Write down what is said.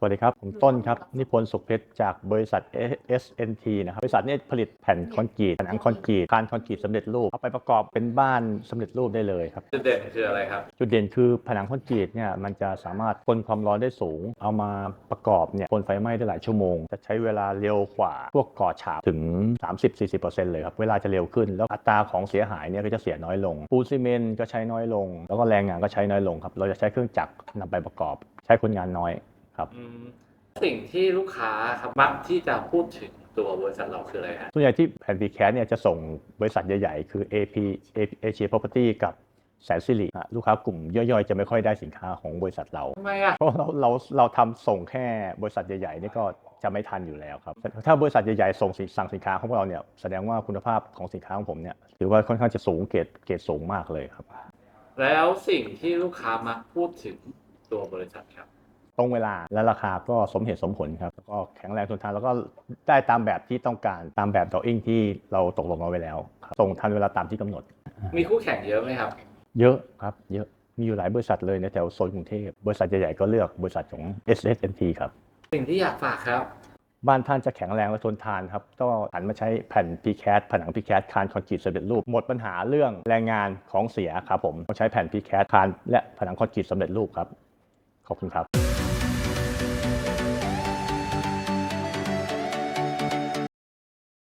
สวัสดีครับ ผมต้นครับ นิพนธ์สุขเพชรจากบริษัท SNT นะครับ บริษัทเนี้ผลิตแผ่นคอนกรีตผนังคอนกรีตคานคอนกรีตสำเร็จรูป เอาไปประกอบเป็นบ้านสำเร็จรูปได้เลยครับ จุดเด่นคืออะไรครับ จุดเด่นคือผนังคอนกรีตเนี่ยมันจะสามารถทนความร้อนได้สูง เอามาประกอบเนี่ยทนไฟไหม้ได้หลายชั่วโมง จะใช้เวลาเร็วกว่าพวกก่อฉาบถึง 30-40%เลยครับ เวลาจะเร็วขึ้น แล้วอัตราของเสียหายเนี่ยก็จะเสียน้อยลง ปูนซีเมนต์ก็ใช้น้อยลง แล้วก็แรงงานก็ใช้น้อยลงครับ เราจะใช้เครื่องจักรนำไปประกอบ ใช้คนงานน้อย ครับอืมสิ่งที่ลูกค้าครับมักที่จะพูดถึงตัวบริษัทเราคืออะไรฮะส่วนใหญ่ที่แผ่น p c a s เนี่ยจะส่งบริษัทใหญ่ๆ คือ AP Asia Property กับแสนสิริอะลูกค้ากลุ่มย่อยๆ จะไม่ค่อยได้สินค้าของบริษัทเราทำไมอะเพราะเราเราเราทำส่งแค่บริษัทใหญ่ๆนี่ก็จะไม่ทันอยู่แล้วครับ ถ้าบริษัทใหญ่ๆส่งสินสั่งสินค้าของพวกเราเนี่ยแสดงว่าคุณภาพของสินค้าของผมเนี่ยถือว่าค่อนข้างจะสูงเกรดเกรดสูงมากเลยครับ แล้วสิ่งที่ลูกค้ามักพูดถึงตัวบริษัทครับ ตรงเวลาและราคาก็สมเหตุสมผลครับแล้วก็แข็งแรงทนทานแล้วก็ได้ตามแบบที่ต้องการตามแบบดออิ่งที่เราตกลงเอาไว้แล้วครับส่งทันเวลาตามที่กำหนด มีคู่แข่งเยอะไหมครับ เยอะครับ เยอะมีอยู่หลายบริษัทเลยในแถวโซนกรุงเทพบริษัทใหญ่ๆก็เลือกบริษัทของ SSNT ครับ สิ่งที่อยากฝากครับ บ้านท่านจะแข็งแรงและทนทานครับก็หันมาใช้แผ่น PCAT ผนัง PCAT คานคอนกรีตสำเร็จรูป หมดปัญหาเรื่องแรงงานของเสียครับผมต้องใช้แผ่น PCAT คานและผนังคอนกรีตสำเร็จรูปครับ ขอบคุณครับ